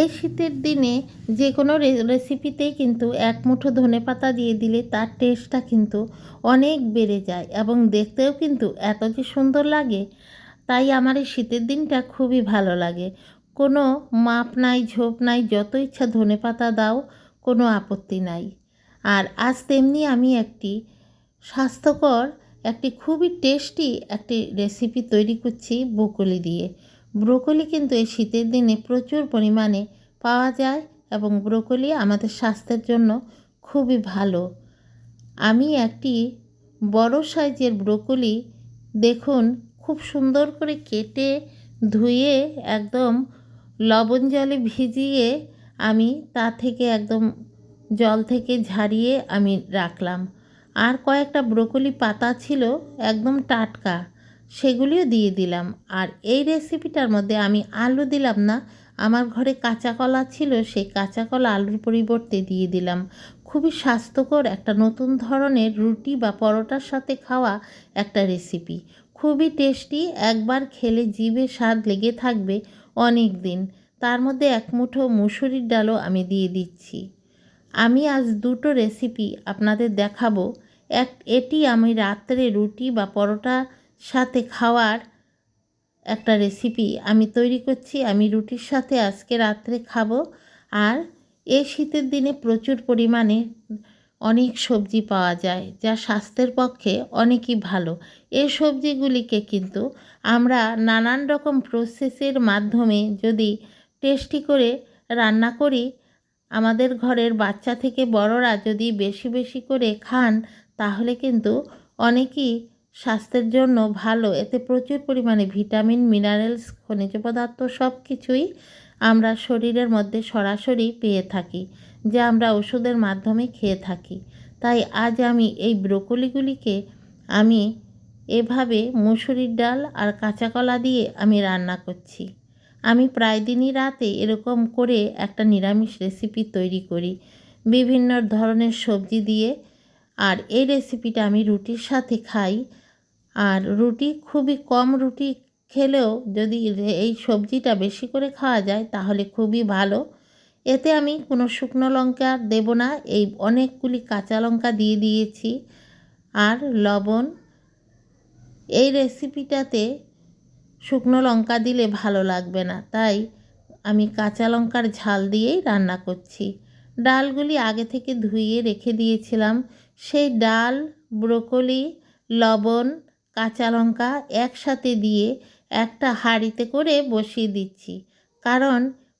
এই শীতের দিনে যে কোনো রেসিপিতেই কিন্তু এক মুঠো ধনে পাতা দিয়ে দিলে তার টেস্টটা কিন্তু অনেক বেড়ে যায় এবং দেখতেও কিন্তু এত যে সুন্দর লাগে। তাই আমার এই শীতের দিনটা খুবই ভালো লাগে। কোনো মাপ নাই, ঝোপ নাই, যত ইচ্ছা ধনে পাতা দাও, কোনো আপত্তি নাই। আর আজ তেমনি আমি একটি স্বাস্থ্যকর, একটি খুবই টেস্টি একটি রেসিপি তৈরি করছি ব্রোকলি দিয়ে। ব্রোকলি কিন্তু এই শীতের দিনে প্রচুর পরিমাণে পাওয়া যায় এবং ব্রোকলি আমাদের স্বাস্থ্যের জন্য খুবই ভালো। আমি একটি বড় সাইজের ব্রোকলি দেখুন, খুব সুন্দর করে কেটে ধুয়ে একদম লবণ জলে ভিজিয়ে আমি তা থেকে একদম জল থেকে ঝারিয়ে আমি রাখলাম। আর কয়েকটা ব্রোকলি পাতা ছিল একদম টাটকা। সেগুলিও দিয়ে দিলাম। আর এই রেসিপিটার মধ্যে আমি আলু দিলাম না। আমার ঘরে কাঁচা কলা ছিল, সেই কাঁচা কলা আলুর পরিবর্তে দিয়ে দিলাম। খুবই স্বাস্থ্যকর একটা নতুন ধরনের রুটি বা পরোটার সাথে খাওয়া একটা রেসিপি খুবই টেস্টি একবার খেলে জিভে স্বাদ লেগে থাকবে অনেক দিন। তার মধ্যে এক মুঠো মুসুরির ডালও আমি দিয়ে দিচ্ছি। আমি আজ দুটো রেসিপি আপনাদের দেখাবো। এক, এটি আমি রাত্রে রুটি বা পরোটা সাথে খাওয়ার একটা রেসিপি আমি তৈরি করছি। আমি রুটির সাথে আজকে রাত্রে খাব। আর এই শীতের দিনে প্রচুর পরিমাণে অনেক সবজি পাওয়া যায়, যা স্বাস্থ্যের পক্ষে অনেকই ভালো। এই সবজিগুলিকে কিন্তু আমরা নানান রকম প্রসেসের মাধ্যমে যদি টেস্টি করে রান্না করি, আমাদের ঘরের বাচ্চা থেকে বড়রা যদি বেশি বেশি করে খান, তাহলে কিন্তু অনেকই স্বাস্থ্যের জন্য ভালো। এতে প্রচুর পরিমাণে ভিটামিন, মিনারেলস, খনিজ পদার্থ সব কিছুই আমরা শরীরের মধ্যে সরাসরি পেয়ে থাকি, যা আমরা ওষুধের মাধ্যমে খেয়ে থাকি। তাই আজ আমি এই ব্রোকলিগুলিকে আমি এভাবে মুসুরির ডাল আর কাঁচা কলা দিয়ে আমি রান্না করছি। আমি প্রায় দিনই রাতে এরকম করে একটা নিরামিষ রেসিপি তৈরি করি, বিভিন্ন ধরনের সবজি দিয়ে। আর এই রেসিপিটা আমি রুটির সাথে খাই আর রুটি খুবই কম রুটি খেলেও যদি এই সবজিটা বেশি করে খাওয়া যায় তাহলে খুবই ভালো। এতে আমি কোনো শুকনো লঙ্কা দেব না, এই অনেকগুলি কাঁচা লঙ্কা দিয়ে দিয়েছি আর লবণ। এই রেসিপিটাতে শুকনো লঙ্কা দিলে ভালো লাগবে না, তাই আমি কাঁচা লঙ্কার ঝাল দিয়েই রান্না করছি। ডালগুলি আগে থেকে ধুইয়ে রেখে দিয়েছিলাম। সেই ডাল, ব্রোকলি, লবণ কাঁচা লঙ্কা একসাথে দিয়ে একটা হাঁড়িতে করে বসিয়ে দিচ্ছি। কারণ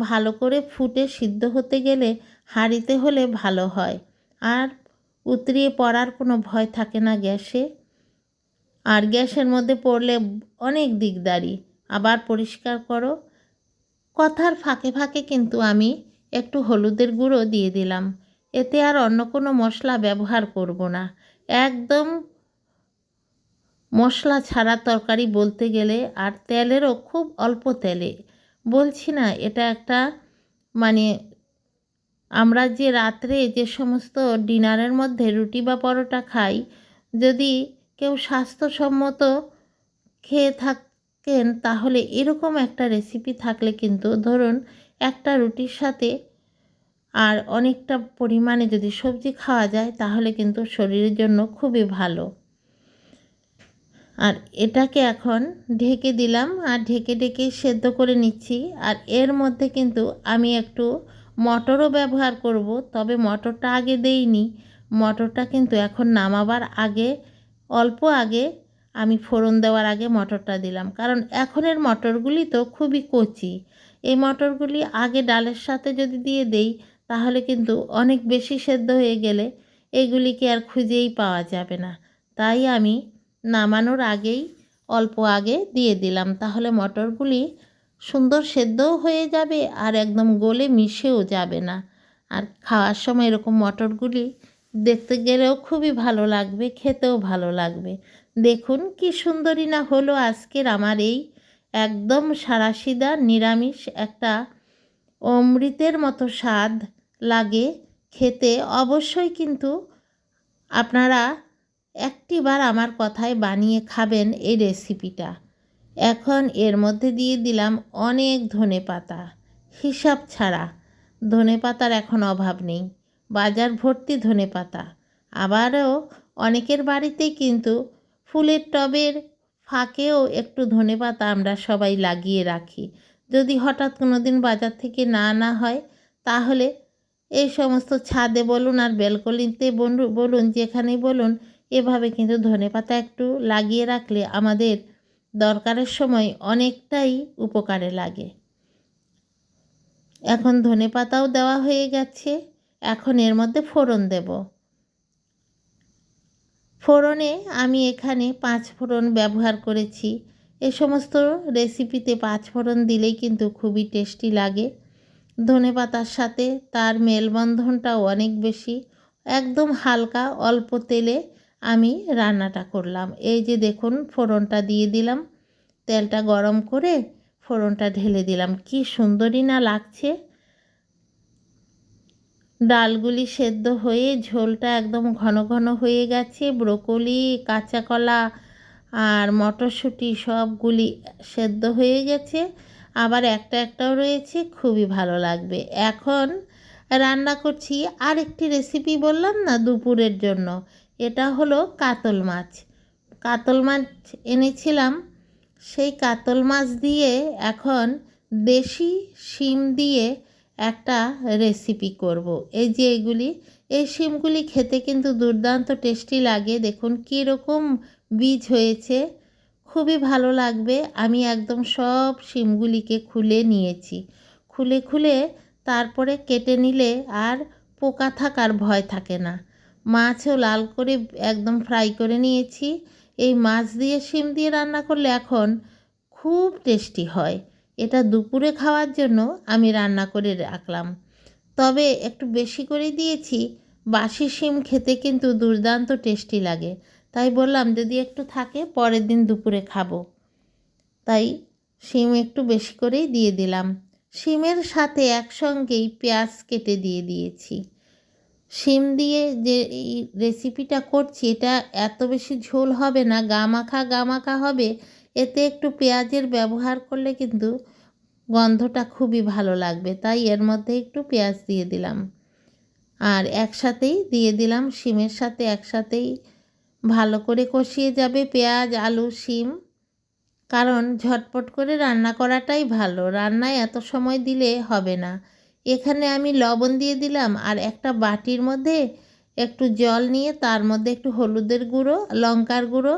ভালো করে ফুটে সিদ্ধ হতে গেলে হাঁড়িতে হলে ভালো হয়। আর উতরিয়ে পড়ার কোনো ভয় থাকে না গ্যাসে। আর গ্যাসের মধ্যে পড়লে অনেক দিকদারি আবার পরিষ্কার করো। কথার ফাঁকে ফাঁকে কিন্তু আমি একটু হলুদের গুঁড়ো দিয়ে দিলাম। এতে আর অন্য কোনো মশলা ব্যবহার করব না। একদম মশলা ছাড়া তরকারি বলতে গেলে আর তেলেরও খুব অল্প তেলে। বলছি না, এটা একটা মানে আমরা যে রাত্রে যে সমস্ত ডিনারের মধ্যে রুটি বা পরোটা খাই, যদি কেউ স্বাস্থ্যসম্মত খেয়ে থাকেন, তাহলে এরকম একটা রেসিপি থাকলে কিন্তু ধরুন একটা রুটির সাথে আর অনেকটা পরিমাণে যদি সবজি খাওয়া যায়, তাহলে কিন্তু শরীরের জন্য খুবই ভালো। আর এটাকে এখন ঢেকে দিলাম আর ঢেকে ঢেকে সেদ্ধ করে নিচ্ছি। আর এর মধ্যে কিন্তু আমি একটু মটরও ব্যবহার করব, তবে মটরটা আগে দেইনি। মটরটা কিন্তু এখন নামাবার আগে, অল্প আগে আমি ফোড়ন দেওয়ার আগে মটরটা দিলাম। কারণ এখনের মটরগুলি তো খুবই কচি। এই মটরগুলি আগে ডালের সাথে যদি দিয়ে দেই, তাহলে কিন্তু অনেক বেশি সেদ্ধ হয়ে গেলে এগুলিকে আর খুঁজেই পাওয়া যাবে না। তাই আমি নামানোর আগেই, অল্প আগে দিয়ে দিলাম। তাহলে মটরগুলি সুন্দর সেদ্ধও হয়ে যাবে আর একদম গলে মিশেও যাবে না। আর খাওয়ার সময় এরকম মটরগুলি দেখতে গেলেও খুবই ভালো লাগবে, খেতেও ভালো লাগবে। দেখুন কি সুন্দরী না হলো আজকের আমার এই একদম সারাসিদা নিরামিষ একটা অমৃতের মতো স্বাদ লাগে খেতে। অবশ্যই কিন্তু আপনারা একটিবার আমার কথায় বানিয়ে খাবেন এই রেসিপিটা। এখন এর মধ্যে দিয়ে দিলাম অনেক ধনে পাতা। হিসাব ছাড়া, ধনে পাতার এখন অভাব নেই। বাজার ভর্তি ধনে পাতা। আবারও অনেকের বাড়িতেই কিন্তু ফুলের টবের ফাঁকেও একটু ধনে পাতা আমরা সবাই লাগিয়ে রাখি। যদি হঠাৎ কোনো দিন বাজার থেকে না না হয়, তাহলে এই সমস্ত ছাদে বলুন আর ব্যালকনিতে বলু- বলুন, যেখানেই বলুন এভাবে কিন্তু ধনেপাতা একটু লাগিয়ে রাখলে আমাদের দরকারের সময় অনেকটাই উপকারে লাগে। এখন ধনেপাতাও দেওয়া হয়ে গেছে। এখন এর মধ্যে ফোড়ন দেব। ফোড়নে আমি এখানে পাঁচ ফোড়ন ব্যবহার করেছি। এ সমস্ত রেসিপিতে পাঁচ ফোড়ন দিলেই কিন্তু খুবই টেস্টি লাগে। ধনে পাতার সাথে তার মেলবন্ধনটাও অনেক বেশি। একদম হালকা অল্প তেলে আমি রান্নাটা করলাম। এই যে দেখুন, ফোড়নটা দিয়ে দিলাম। তেলটা গরম করে ফোড়নটা ঢেলে দিলাম। কি সুন্দরই না লাগছে। ডালগুলি সেদ্ধ হয়ে ঝোলটা একদম ঘন ঘন হয়ে গেছে। ব্রোকলি কাঁচা কলা আর মটরশুঁটি সবগুলি সেদ্ধ হয়ে গেছে। আবার একটা একটাও রয়েছে, খুবই ভালো লাগবে। এখন রান্না করছি আরেকটি রেসিপি বললাম না, দুপুরের জন্য। এটা হলো কাতল মাছ। কাতল মাছ এনেছিলাম। সেই কাতল মাছ দিয়ে এখন দেশি শিম দিয়ে একটা রেসিপি করব। এই যে এগুলি, এই শিমগুলি খেতে কিন্তু দুর্দান্ত টেস্টি লাগে। দেখুন কীরকম বীজ হয়েছে, খুবই ভালো লাগবে। আমি একদম সব শিমগুলিকে খুলে নিয়েছি। খুলে খুলে তারপরে কেটে নিলে আর পোকা থাকার ভয় থাকে না। মাছও লাল করে একদম ফ্রাই করে নিয়েছি। এই মাছ দিয়ে শিম দিয়ে রান্না করলে এখন খুব টেস্টি হয়। এটা দুপুরে খাওয়ার জন্য আমি রান্না করে রাখলাম। তবে একটু বেশি করে দিয়েছি, বাসি শিম খেতে কিন্তু দুর্দান্ত টেস্টি লাগে। তাই বললাম, যদি একটু থাকে, পরের দিন দুপুরে খাব। তাই শিম একটু বেশি করেই দিয়ে দিলাম। শিমের সাথে একসঙ্গেই পেঁয়াজ কেটে দিয়ে দিয়েছি। শিম দিয়ে যে এই রেসিপিটা করছি, এটা এত বেশি ঝোল হবে না, গামাখা গামাখা হবে। এতে একটু পেঁয়াজের ব্যবহার করলে কিন্তু গন্ধটা খুবই ভালো লাগবে। তাই এর মধ্যে একটু পেঁয়াজ দিয়ে দিলাম। আর একসাথেই দিয়ে দিলাম শিমের সাথে, একসাথেই ভালো করে কষিয়ে যাবে পেঁয়াজ, আলু, শিম। কারণ ঝটপট করে রান্না করাটাই ভালো। রান্নায় এত সময় দিলে হবে না। এখানে আমি লবণ দিয়ে দিলাম আর একটা বাটির মধ্যে একটু জল নিয়ে তার মধ্যে একটু হলুদের গুঁড়ো, লঙ্কার গুঁড়ো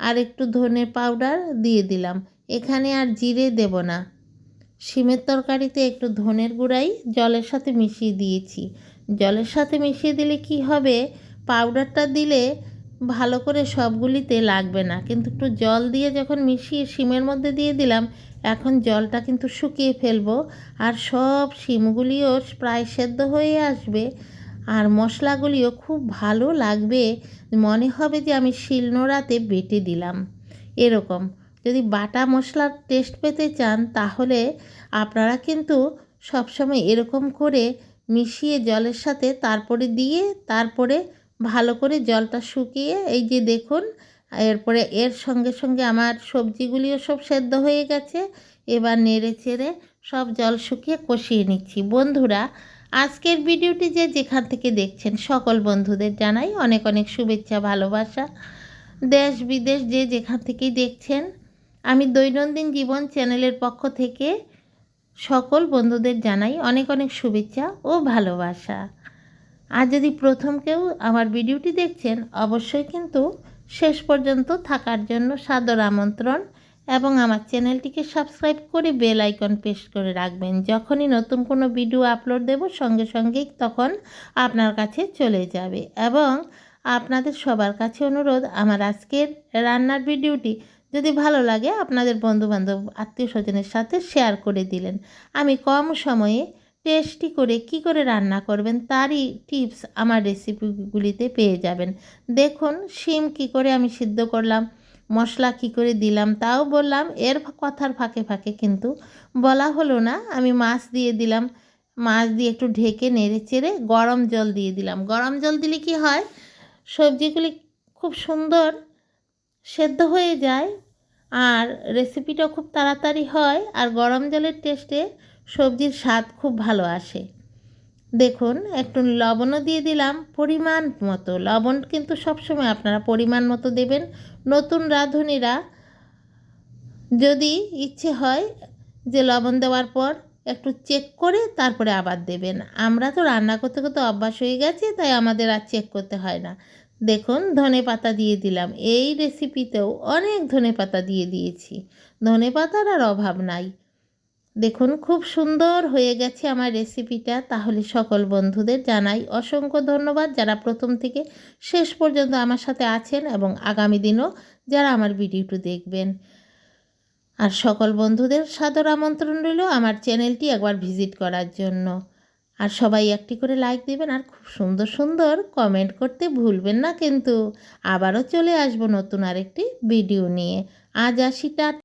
আর একটু ধনে পাউডার দিয়ে দিলাম। এখানে আর জিরে দেব না। শিমের তরকারিতে একটু ধনের গুঁড়াই জলের সাথে মিশিয়ে দিয়েছি। জলের সাথে মিশিয়ে দিলে কি হবে? পাউডারটা দিলে ভালো করে সবগুলিতে লাগবে না। কিন্তু একটু জল দিয়ে যখন মিশিয়ে শিমের মধ্যে দিয়ে দিলাম, এখন জলটা কিন্তু শুকিয়ে ফেলব। আর সব শিমগুলিও প্রায় সেদ্ধ হয়ে আসবে। আর মশলাগুলিও খুব ভালো লাগবে। মনে হবে যে আমি শিলনোড়াতে বেটে দিলাম। এরকম। যদি বাটা মশলার টেস্ট পেতে চান, তাহলে আপনারা কিন্তু সবসময় এরকম করে মিশিয়ে জলের সাথে তারপরে দিয়ে তারপরে ভালো করে জলটা শুকিয়ে এই যে দেখুন, এরপরে এর সঙ্গে সঙ্গে আমার সবজিগুলিও সব সেদ্ধ হয়ে গেছে। এবার নেড়ে চেড়ে সব জল শুকিয়ে কষিয়ে নিচ্ছি। বন্ধুরা, আজকের ভিডিওটি যে যেখান থেকে দেখছেন, সকল বন্ধুদের জানাই অনেক অনেক শুভেচ্ছা, ভালোবাসা। দেশ, বিদেশ যে যেখান থেকেই দেখছেন, আমি দৈনন্দিন জীবন চ্যানেলের পক্ষ থেকে সকল বন্ধুদের জানাই অনেক অনেক শুভেচ্ছা ও ভালোবাসা। আর যদি প্রথম কেউ আমার ভিডিওটি দেখছেন, অবশ্যই কিন্তু শেষ পর্যন্ত থাকার জন্য সাদর আমন্ত্রণ এবং আমার চ্যানেলটিকে সাবস্ক্রাইব করে বেল আইকন প্রেস করে রাখবেন। যখনই নতুন কোনো ভিডিও আপলোড দেব, সঙ্গে সঙ্গেই তখন আপনার কাছে চলে যাবে। এবং আপনাদের সবার কাছে অনুরোধ, আমার আজকের রান্নার ভিডিওটি যদি ভালো লাগে, আপনাদের বন্ধুবান্ধব, আত্মীয় স্বজনের সাথে শেয়ার করে দিলেন। আমি কম সময়ে টেস্টি করে কি করে রান্না করবেন তারই টিপস আমার রেসিপিগুলিতে পেয়ে যাবেন। দেখুন, শিম কি করে আমি সিদ্ধ করলাম, মশলা কি করে দিলাম তাও বললাম, এর কথার ফাঁকে ফাঁকে কিন্তু বলা হলো না। আমি মাছ দিয়ে দিলাম, মাছ দিয়ে একটু ঢেকে নেড়ে চেড়ে গরম জল দিয়ে দিলাম। গরম জল দিলে কি হয়, সবজিগুলি খুব সুন্দর সেদ্ধ হয়ে যায় আর রেসিপিটাও খুব তাড়াতাড়ি হয় আর গরম জলের টেস্টে সবজির স্বাদ খুব ভালো আসে। দেখুন, একটু লবণও দিয়ে দিলাম, পরিমাণ মতো। লবণ কিন্তু সবসময় আপনারা পরিমাণ মতো দেবেন। নতুন রাঁধুনিরা যদি ইচ্ছে হয় যে লবণ দেওয়ার পর একটু চেক করে তারপরে আবার দেবেন। আমরা তো রান্না করতে করতে অভ্যাস হয়ে গেছে, তাই আমাদের আর চেক করতে হয় না। দেখুন, ধনে পাতা দিয়ে দিলাম। এই রেসিপিতেও অনেক ধনে পাতা দিয়ে দিয়েছি। ধনে পাতার আর অভাব নাই। দেখুন, খুব সুন্দর হয়ে গেছে আমার রেসিপিটা তাহলে সকল বন্ধুদের জানাই অসংখ্য ধন্যবাদ যারা প্রথম থেকে শেষ পর্যন্ত আমার সাথে আছেন এবং আগামী দিনও যারা আমার ভিডিওটি দেখবেন। আর সকল বন্ধুদের সাদর আমন্ত্রণ রইল আমার চ্যানেলটি একবার ভিজিট করার জন্য। আর সবাই একটি করে লাইক দেবেন আর খুব সুন্দর সুন্দর কমেন্ট করতে ভুলবেন না কিন্তু। আবারও চলে আসব নতুন আরেকটি ভিডিও নিয়ে। আজ আসি